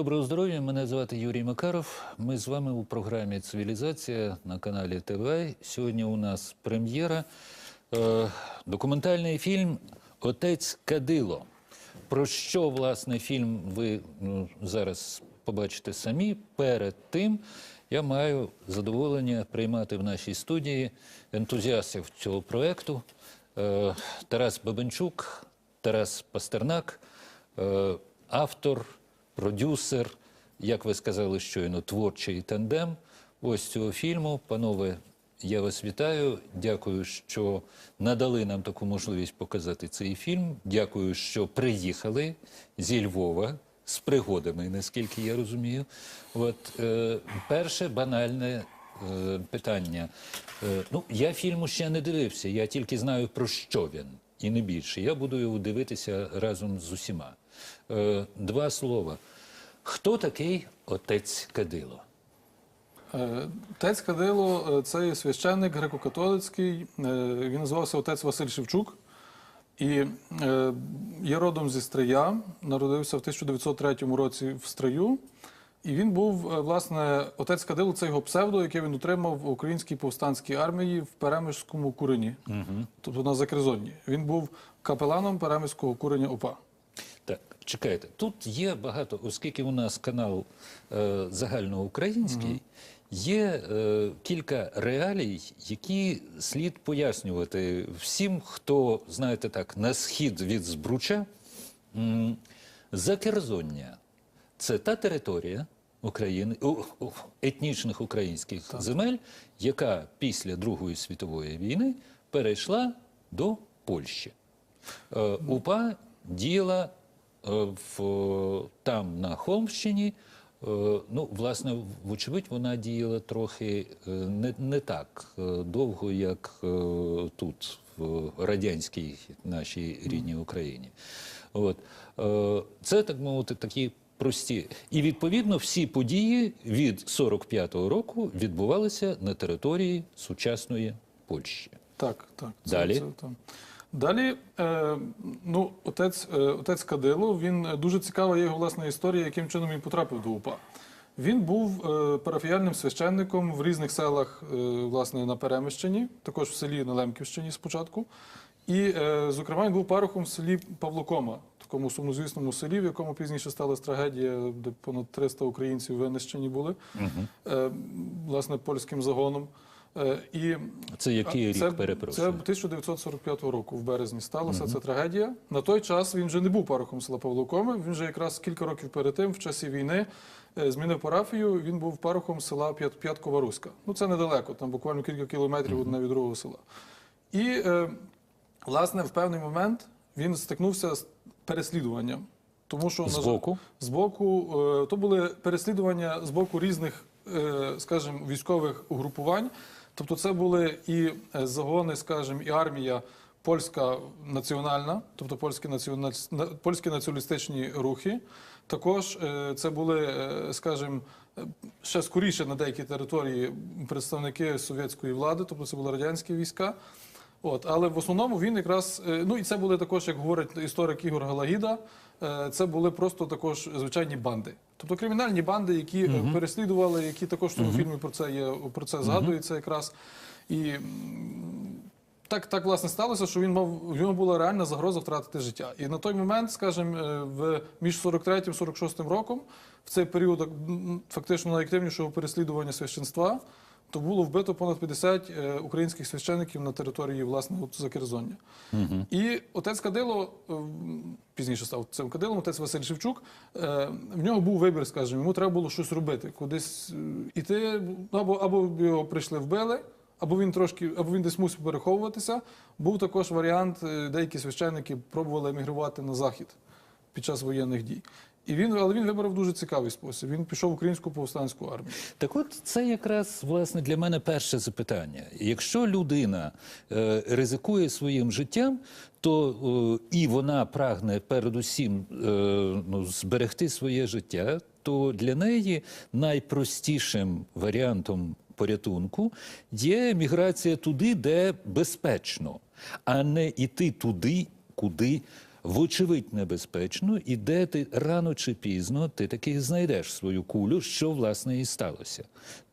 Доброго здоров'я, мене звати Юрій Макаров. Ми з вами у програмі Цивілізація на каналі ТВ. Сьогодні у нас прем'єра. Е, документальний фільм Отець Кадило. Про що власне фільм ви ну, зараз побачите самі. Перед тим я маю задоволення приймати в нашій студії ентузіастів цього проекту. Е, Тарас Бабенчук, Тарас Пастернак, е, автор, продюсер, як ви сказали щойно, творчий тандем ось цього фільму. Панове, я вас вітаю. Дякую, що надали нам таку можливість показати цей фільм. Дякую, що приїхали зі Львова з пригодами, наскільки я розумію. От е, перше банальне е, питання. Е, ну, я фільму ще не дивився, я тільки знаю про що він, і не більше. Я буду його дивитися разом з усіма. Е, два слова. Хто такий отець Кадило? Е, Отець Кадило е, це священник греко-католицький. Він називався отець Василь Шевчук. І є родом зі Стрия, народився в 1903 році в Стрию. І він був, власне, отець Кадило, це його псевдо, яке він отримав в українській повстанській армії в Перемишському курені, тобто на Закризонні. Він був капеланом Перемишського курення ОПА. Так, чекайте, тут є багато, оскільки у нас канал е, загальноукраїнський, є е, кілька реалій, які слід пояснювати всім, хто, знаєте так, на схід від Збруча. Закерзоння це та територія України, етнічних українських земель, яка після Другої світової війни перейшла до Польщі. Е, УПА діяла в, там на Холмщині. Е, Ну, власне, вочевидь, вона діяла трохи е, не, не так е, довго, як е, тут, в радянській нашій рідній Україні. От. Е, Це, так мовити, такі прості. І відповідно всі події від 45-го року відбувалися на території сучасної Польщі. Так, так. Далі? там. Далі, е, ну, отець, е, отець Кадило, він е, дуже цікава є його власна історія, яким чином він потрапив до УПА. Він був парафіяльним священником в різних селах, власне, на Перемищині, також в селі на Лемківщині спочатку. І, зокрема, він був парохом в селі Павлокома, такому сумнозвісному селі, в якому пізніше сталася трагедія, де понад 300 українців винищені були, е, власне, польським загоном. Е, і Це який рік, це, перепрошую? Це 1945 року, в березні сталася ця трагедія. На той час він вже не був парохом села Павлокоми. Він вже якраз кілька років перед тим, в часі війни, е, змінив парафію. Він був парохом села П'ят- П'яткова Руська. Ну це недалеко, там буквально кілька кілометрів одне від другого села. І, е, власне, в певний момент він стикнувся з переслідуванням. Тому що жаль, Збоку? з боку, то були переслідування з боку різних, скажімо, військових угрупувань. Тобто, це були і е, загони, скажімо, і армія польська національна, тобто польські національ... польські націоналістичні рухи. Також е, це були, е, скажімо, ще скоріше на деякій території представники совєтської влади, тобто це були радянські війська. От, але в основному він якраз, ну і це були також, як говорить історик Ігор Галагіда, це були просто також звичайні банди. Тобто кримінальні банди, які е, переслідували, які також в цьому фільмі про це є, про це згадується якраз. І так, так власне сталося, що він мав в нього була реальна загроза втратити життя. І на той момент, скажімо, е, в між 43 і 46 роком, в цей період фактично найактивнішого переслідування священства, то було вбито понад 50 е, українських священиків на території власне от Закерзоння. І отець Кадило е, пізніше став цим Кадилом, отець Василь Шевчук. е, В нього був вибір, скажімо, йому треба було щось робити, кудись іти, або, або його прийшли вбили. Або він трошки, або він десь мусив переховуватися. Був також варіант, деякі священники пробували емігрувати на захід під час воєнних дій. І він, але він вибрав дуже цікавий спосіб. Він пішов в українську повстанську армію. Так от це якраз власне для мене перше запитання. Якщо людина е, ризикує своїм життям, то е, і вона прагне передусім е, ну, зберегти своє життя, то для неї найпростішим варіантом порятунку є міграція туди, де безпечно, а не йти туди, куди вочевидь небезпечно, і де ти рано чи пізно ти таки знайдеш свою кулю, що власне і сталося.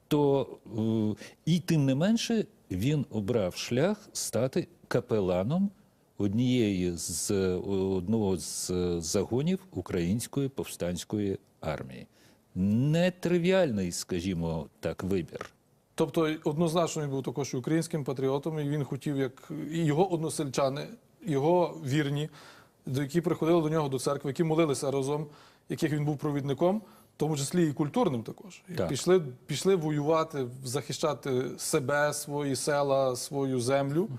То е, і тим не менше він обрав шлях стати капеланом однієї з одного з загонів української повстанської армії. Нетривіальний, скажімо так, вибір. Тобто, однозначно він був також українським патріотом, і він хотів, як його односельчани, його вірні, до які приходили до нього до церкви, які молилися разом, яких він був провідником, в тому числі і культурним також. І Так. пішли, пішли воювати, захищати себе, свої села, свою землю.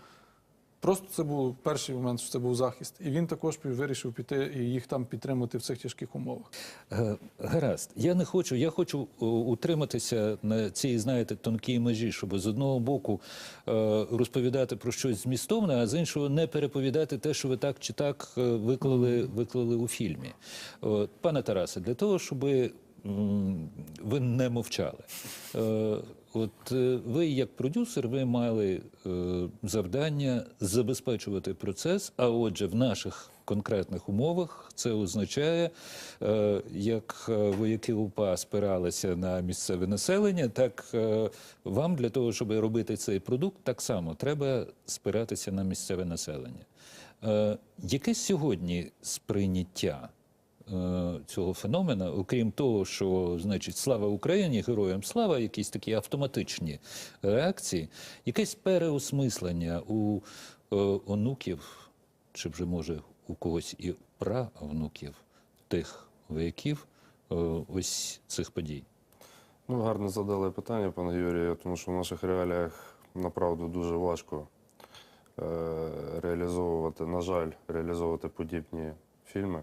Просто це був перший момент, що це був захист. І він також вирішив піти і їх там підтримати в цих тяжких умовах. Е, Гаразд, я не хочу. Я хочу утриматися на цій, знаєте, тонкій межі, щоб з одного боку е, розповідати про щось змістовне, а з іншого не переповідати те, що ви так чи так е, виклали, виклали у фільмі. Пане Тарасе, для того, щоб ви не мовчали. От е, ви, як продюсер, ви мали е, завдання забезпечувати процес. А отже, в наших конкретних умовах це означає, е, як вояки УПА спиралися на місцеве населення, так вам для того, щоб робити цей продукт, так само треба спиратися на місцеве населення. Яке сьогодні сприйняття? Е, цього феномена, окрім того, що значить слава Україні, героям слава, якісь такі автоматичні реакції, якесь переосмислення у е, онуків, чи вже може у когось і правнуків тих вояків е, ось цих подій. Ну, гарно задали питання, пане Юрію, тому що в наших реаліях направду дуже важко реалізовувати, на жаль, реалізовувати подібні фільми,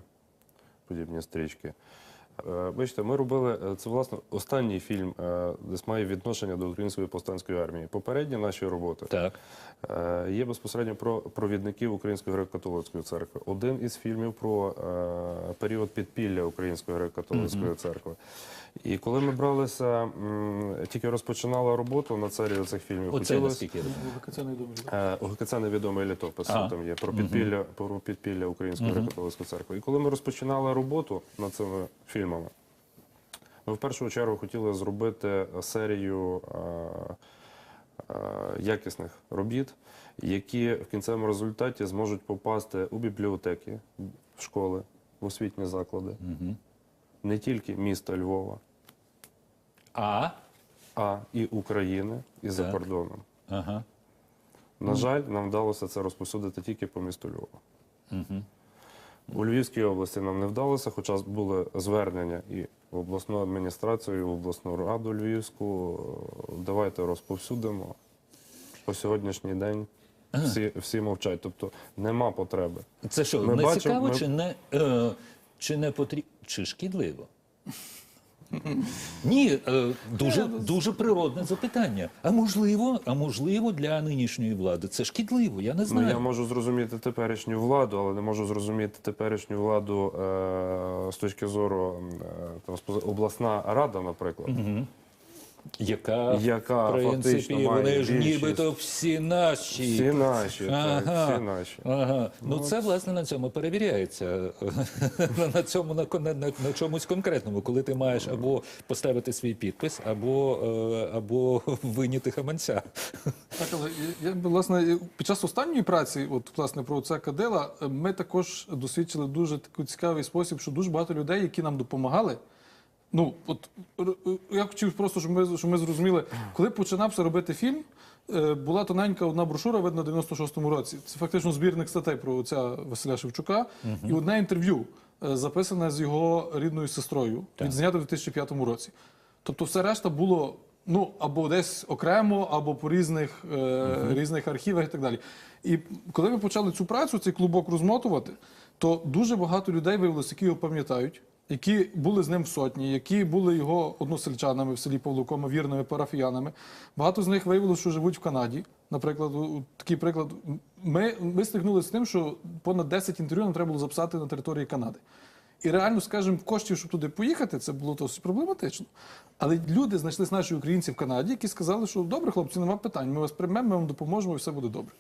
подібні стрічки. Е, Бачите, ми робили е, це власне останній фільм, е, десь має відношення до української повстанської армії. Попередні наші роботи Так, Є безпосередньо про провідників Української греко-католицької церкви. Один із фільмів про період підпілля Української греко-католицької церкви. І коли ми бралися, тільки розпочинала роботу на серію цих фільмів, оце хотілося- ОГКЦ невідомий літопис Ага. там є про підпілля, про підпілля Української греко-католицької церкви. І коли ми розпочинали роботу над цими фільмами, ми в першу чергу хотіли зробити серію е, е, якісних робіт, які в кінцевому результаті зможуть попасти у бібліотеки, в школи, в освітні заклади, не тільки міста Львова, А, а і України, і за кордоном. ага. На жаль, нам вдалося це розпосудити тільки по місту Львова. У Львівській області нам не вдалося, хоча були звернення і в обласну адміністрацію, і в обласну раду Львівську. Давайте розповсюдимо. По сьогоднішній день всі, всі мовчать. Тобто нема потреби. Це що, Ми не бачимо, цікаво, ми- чи не, е, чи не потрібно, чи шкідливо? Ні, е, дуже, дуже природне запитання. А можливо, а можливо, для нинішньої влади це шкідливо, я не Ну, знаю. я можу зрозуміти теперішню владу, але не можу зрозуміти теперішню владу е, з точки зору е, обласна рада, наприклад. Яка, Яка в принципі, фактично має вони ж більшість. нібито всі наші. Всі наші, Ага. так, всі наші. Ага. Ну, це власне на цьому перевіряється. на цьому на, на, на, на чомусь конкретному, коли ти маєш або поставити свій підпис, або, е, або виняти хаманця. Так, але я, я власне під час останньої праці, от власне про це кадила, ми також досвідчили дуже такий цікавий спосіб, що дуже багато людей, які нам допомагали. Ну, от я хотів просто, щоб ми, щоб ми зрозуміли, коли починався робити фільм, е, була тоненька одна брошура, видно, в 96-му році. Це фактично збірник статей про отця Василя Шевчука, і одне інтерв'ю е, записане з його рідною сестрою, відзнято в 2005 році. Тобто, все решта було ну або десь окремо, або по різних, е, різних архівах і так далі. І коли ми почали цю працю, цей клубок розмотувати, то дуже багато людей виявилося, які його пам'ятають, які були з ним в сотні, які були його односельчанами в селі Павлукома, вірними парафіянами. Багато з них виявилося, що живуть в Канаді. Наприклад, такий приклад. Ми, ми стикнулися з тим, що понад 10 інтерв'ю нам треба було записати на території Канади. І реально, скажімо, коштів, щоб туди поїхати, це було досить проблематично. Але люди знайшлись наші українці в Канаді, які сказали, що добре, хлопці, нема питань, ми вас приймемо, ми вам допоможемо, і все буде добре.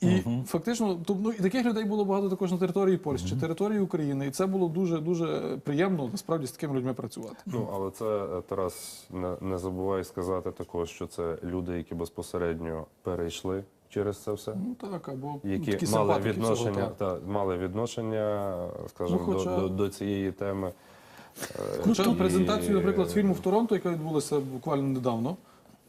І фактично, то, ну, і таких людей було багато також на території Польщі, території України. І це було дуже дуже приємно насправді з такими людьми працювати. Ну, але це е, Тарас не, не забувай сказати також, що це люди, які безпосередньо перейшли через це все, Ну так, або які такі мали відношення та мали відношення, скажімо, Ну, хоча- до, до, до цієї теми. Хоча І- презентацію, наприклад, фільму в Торонто, яка відбулася буквально недавно,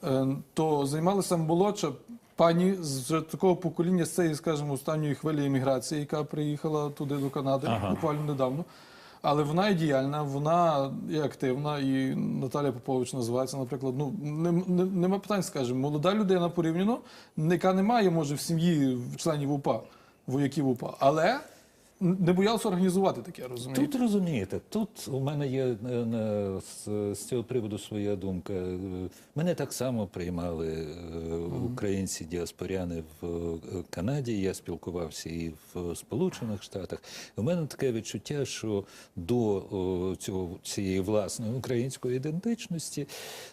е, то займалася молодша пані з такого покоління з цієї, скажімо, останньої хвилі еміграції, яка приїхала туди до Канади Ага. буквально недавно. Але вона і діяльна, вона і активна, і Наталя Попович називається, наприклад. Ну не, не, нема питань, скажімо, молода людина порівняно, яка не має, може, в сім'ї членів УПА, вояків УПА, але не боялася організувати таке, розумієте? Тут розумієте, тут у мене є е, з, з цього приводу своя думка. Е, Мене так само приймали е, українці діаспоряни в Канаді. Я спілкувався і в Сполучених Штатах. У мене таке відчуття, що до цього цієї власної української ідентичності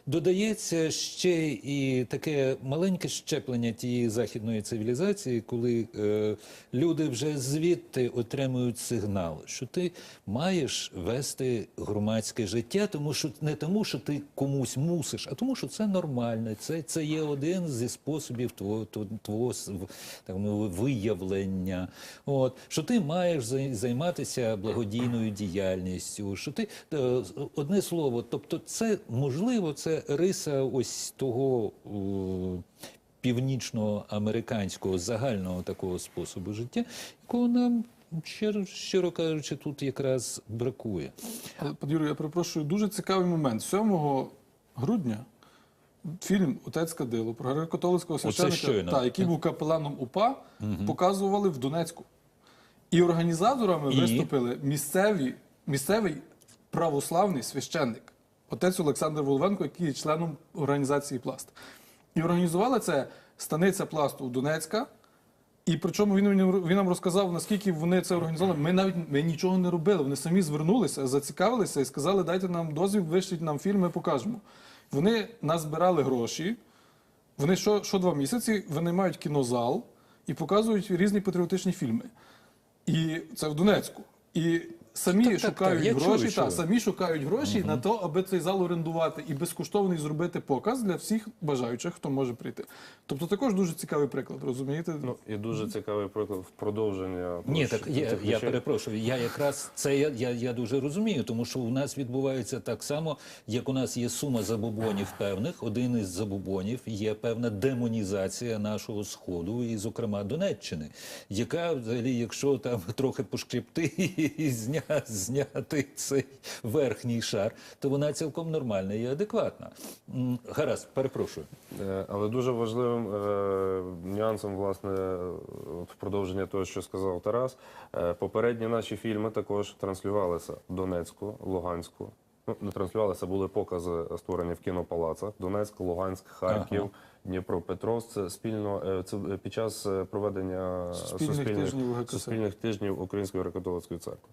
додається ще і таке маленьке щеплення тієї західної цивілізації, коли е, люди вже звідти отримують сигнал, що ти маєш вести громадське життя, тому що не тому, що ти комусь мусиш, а тому, що це нормально. Це, це є один зі способів твого, твого, так мовити, виявлення. От що ти маєш займатися благодійною діяльністю. Що ти е, одне слово, тобто, це можливо, це риса ось того. о, Північноамериканського загального такого способу життя, якого нам щиро, щиро кажучи, тут якраз бракує. Пан Юрій, я перепрошую, дуже цікавий момент. 7 грудня фільм Отець Кадило про греко-католицького священника, та, який був капеланом УПА, показували в Донецьку. І організаторами І? виступили місцеві, місцевий православний священник, отець Олександр Воловенко, який є членом організації Пласт. І організували це станиця пласту Донецька. І причому він, він нам розказав, наскільки вони це організували. Ми навіть ми нічого не робили. Вони самі звернулися, зацікавилися і сказали, дайте нам дозвіл, вишліть нам фільм, ми покажемо. Вони назбирали гроші. Вони що, що два місяці винаймають кінозал і показують різні патріотичні фільми. І це в Донецьку. І самі Так, так, так, шукають чую, гроші, чую. та, самі шукають гроші на то, аби цей зал орендувати і безкоштовний зробити показ для всіх бажаючих, хто може прийти. Тобто також дуже цікавий приклад, розумієте? Ну і дуже цікавий приклад в продовження. Ні, так я, я перепрошую. Я якраз це я, я, я дуже розумію, тому що у нас відбувається так само, як у нас є сума забобонів певних. Один із забобонів є певна демонізація нашого сходу, і, зокрема, Донеччини, яка взагалі, якщо там трохи пошкріпти і зня, зняти цей верхній шар, то вона цілком нормальна і адекватна. Гаразд, перепрошую. Е, Але дуже важливим е, нюансом, власне, в продовження того, що сказав Тарас, е, попередні наші фільми також транслювалися в Донецьку, Луганську. Ну, не транслювалися, були покази створені в кінопалацах. Донецьк, Луганськ, Харків, Ага. Дніпропетровськ. Це спільно це під час проведення Суспільних тижнів суспільних тижнів Української греко-католицької церкви.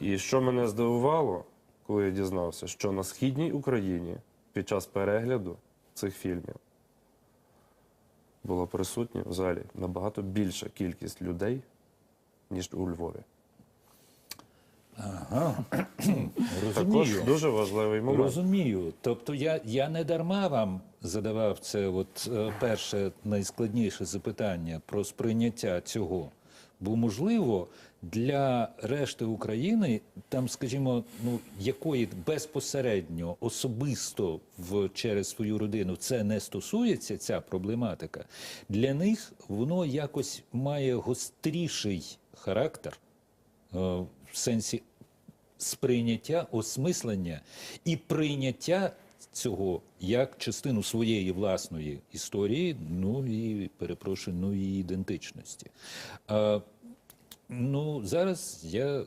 І що мене здивувало, коли я дізнався, що на східній Україні під час перегляду цих фільмів було присутньо в залі набагато більша кількість людей, ніж у Львові. Ага. Також Розумію. дуже важливий момент. Розумію. Тобто я, я не дарма вам задавав це от, е, перше найскладніше запитання про сприйняття цього. Бо, можливо, для решти України, там, скажімо, ну, якої безпосередньо особисто в, через свою родину це не стосується, ця проблематика, для них воно якось має гостріший характер е, в сенсі сприйняття, осмислення і прийняття цього як частину своєї власної історії, ну і перепрошую, ну і ідентичності. Ну, зараз я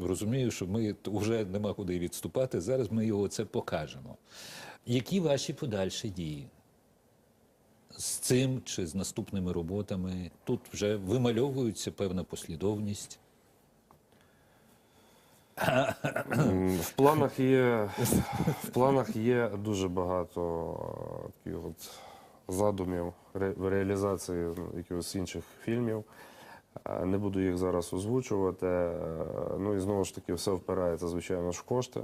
розумію, що ми вже нема куди відступати. Зараз ми його це покажемо. Які ваші подальші дії? З цим чи з наступними роботами тут вже вимальовується певна послідовність. В планах є, в планах є дуже багато е, таких от задумів ре- реалізації якихось інших фільмів. Е, Не буду їх зараз озвучувати. Е, Ну і знову ж таки, все впирається, звичайно ж, в кошти.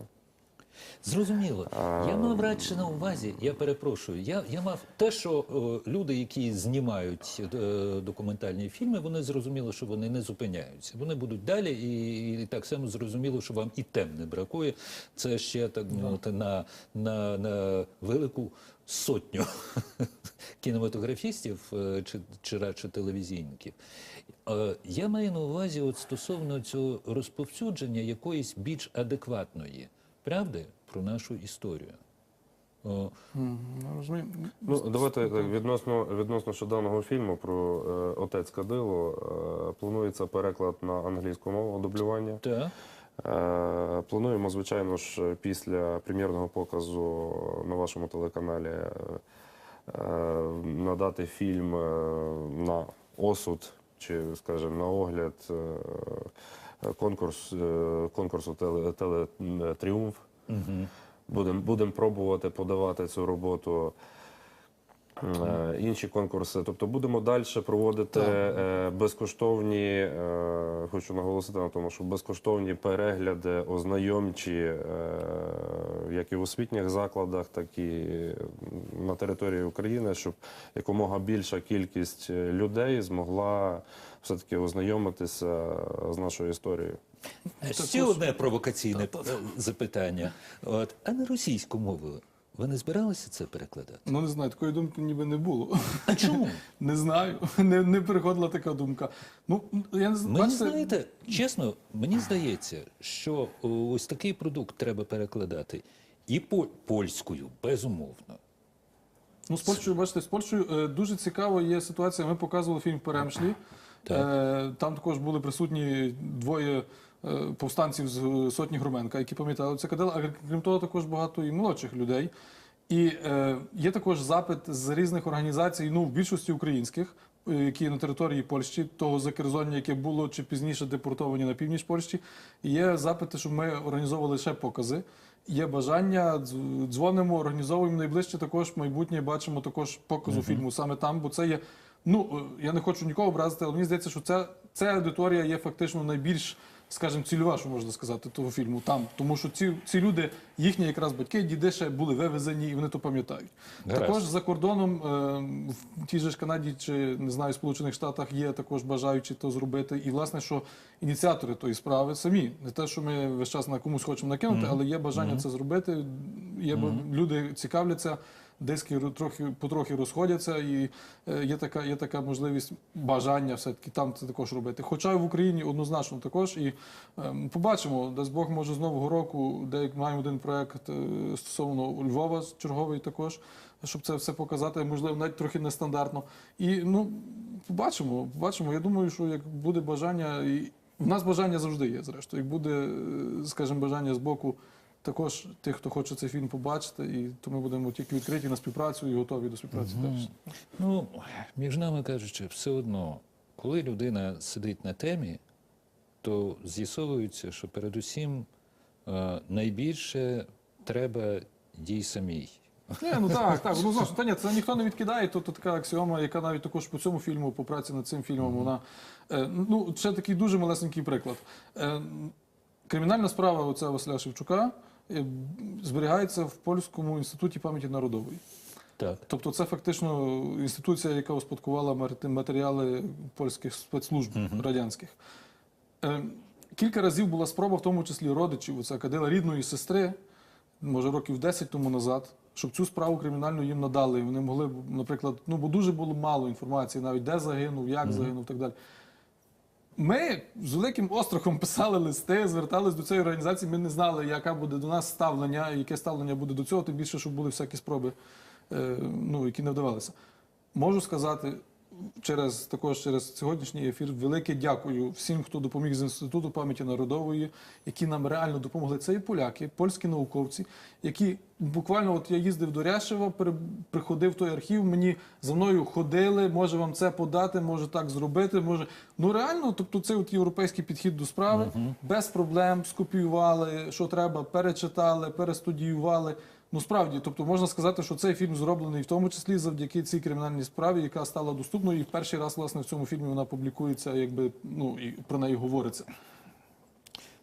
Зрозуміло. А, Я мав радше на увазі, я перепрошую. Я, я мав те, що е, люди, які знімають е, документальні фільми, вони зрозуміли, що вони не зупиняються. Вони будуть далі, і, і так само зрозуміло, що вам і тем не бракує. Це ще так мовити на, на, на велику сотню кінематографістів е, чи, чи радше телевізійників. Е, Я маю на увазі от стосовно цього розповсюдження якоїсь більш адекватної правди про нашу історію. Ну. Ну, давайте так, відносно, відносно щоденного фільму про е, отець Кадило. Е, планується переклад на англійську мову дублювання. так. Е, Плануємо, звичайно ж, після прем'єрного показу на вашому телеканалі е, е, надати фільм на осуд чи, скажімо, на огляд конкурс, конкурсу теле, «Телетріумф». Угу. Будемо будем пробувати подавати цю роботу. Е, Інші конкурси, тобто будемо далі проводити Так. е, безкоштовні, е, хочу наголосити на тому, що безкоштовні перегляди, ознайомчі, як і в освітніх закладах, так і на території України, щоб якомога більша кількість людей змогла все-таки ознайомитися з нашою історією. Ще одне провокаційне запитання. От, а на російську мову ви не збиралися це перекладати? Ну не знаю, такої думки ніби не було. А чому? Не знаю, не, не переходила така думка. Ну я не знаю. Мені знаєте, чесно, мені здається, що ось такий продукт треба перекладати і по польською, безумовно. Ну, з Польщею, бачите, з Польщею е, дуже цікаво є ситуація. Ми показували фільм в Перемшлі. Е, там також були присутні двоє повстанців з е, сотні Громенка, які пам'ятали це кадило. А крім того, також багато і молодших людей. І е, є також запит з різних організацій, ну в більшості українських, е, які на території Польщі, того закерзоння, яке було чи пізніше депортовані на північ Польщі. Є запити, щоб ми організовували ще покази. Є бажання, дзвонимо, організовуємо найближче також майбутнє. Бачимо також показу фільму саме там, бо це є. Ну е, я не хочу нікого образити, але мені здається, що ця, ця аудиторія є фактично найбільш, скажімо, цільова, що можна сказати, того фільму там. Тому що ці, ці люди, їхні якраз батьки, діди ще були вивезені, і вони то пам'ятають. Також за кордоном е, в тій же ж Канаді чи не знаю, Сполучених Штатах є також бажаючі то зробити. І власне, що ініціатори тої справи самі не те, що ми весь час на комусь хочемо накинути, але є бажання це зробити. Є бо- люди цікавляться. Диски трохи потрохи розходяться, і е, є така, є така можливість бажання все-таки там це також робити. Хоча в Україні однозначно також. І ем, побачимо, дасть Бог може з нового року, де маємо один проект е, стосовно Львова черговий також, щоб це все показати, можливо, навіть трохи нестандартно. І ну побачимо, побачимо. Я думаю, що як буде бажання, і в нас бажання завжди є, зрештою. Як буде, е, скажімо, бажання з боку. Також тих, хто хоче цей фільм побачити, і то ми будемо тільки відкриті на співпрацю і готові до співпраці. теж. Ну, між нами кажучи, все одно, коли людина сидить на темі, то з'ясовується, що передусім е, найбільше треба дій самій. Ні, ну так, так, однозначно. Та ні, це ніхто не відкидає. То така аксіома, яка навіть також по цьому фільму, по праці над цим фільмом, вона е, ну ще такий дуже малесенький приклад. Е, кримінальна справа оця Василя Шевчука зберігається в польському інституті пам'яті народової. Так. Тобто, це фактично інституція, яка успадкувала матеріали польських спецслужб радянських. Е, Кілька разів була спроба, в тому числі родичів, оце кадила рідної сестри, може років 10 тому назад, щоб цю справу кримінальну їм надали. Вони могли, наприклад, ну бо дуже було мало інформації, навіть де загинув, як загинув, і так далі. Ми з великим острахом писали листи, звертались до цієї організації. Ми не знали, яке буде до нас ставлення, яке ставлення буде до цього, тим більше, що були всякі спроби, е, ну, які не вдавалися. Можу сказати через також через сьогоднішній ефір велике дякую всім, хто допоміг з інституту пам'яті народової, які нам реально допомогли. Це і поляки, польські науковці, які буквально от я їздив до Ряшева, приходив в той архів. Мені за мною ходили. Може вам це подати, може так зробити. Може, ну реально, тобто, це от європейський підхід до справи без проблем скопіювали, що треба, перечитали, перестудіювали. Ну справді, тобто можна сказати, що цей фільм зроблений в тому числі завдяки цій кримінальній справі, яка стала доступною, і в перший раз власне в цьому фільмі вона публікується, якби ну і про неї говориться.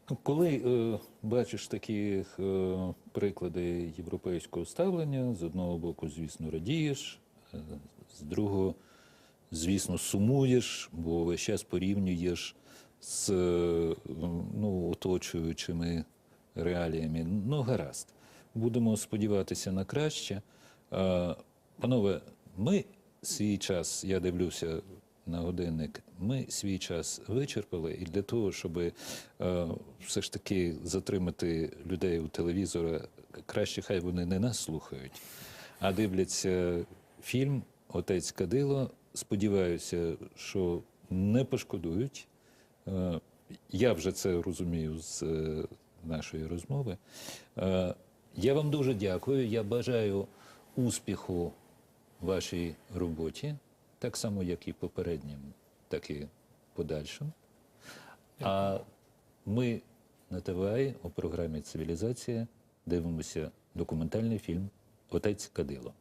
Ну, Коли е, бачиш такі е, приклади європейського ставлення, з одного боку, звісно, радієш, е, з другого, звісно, сумуєш, бо весь час порівнюєш з е, ну, оточуючими реаліями. Ну, гаразд. Будемо сподіватися на краще. Панове, ми свій час, я дивлюся на годинник, ми свій час вичерпали, і для того, щоб е, все ж таки затримати людей у телевізора, краще хай вони не нас слухають, а дивляться фільм Отець Кадило. Сподіваюся, що не пошкодують. Е, Я вже це розумію з е, нашої розмови. Я вам дуже дякую. Я бажаю успіху вашій роботі, так само, як і попереднім, так і подальшим. А ми на ТВА у програмі Цивілізація дивимося документальний фільм Отець Кадило.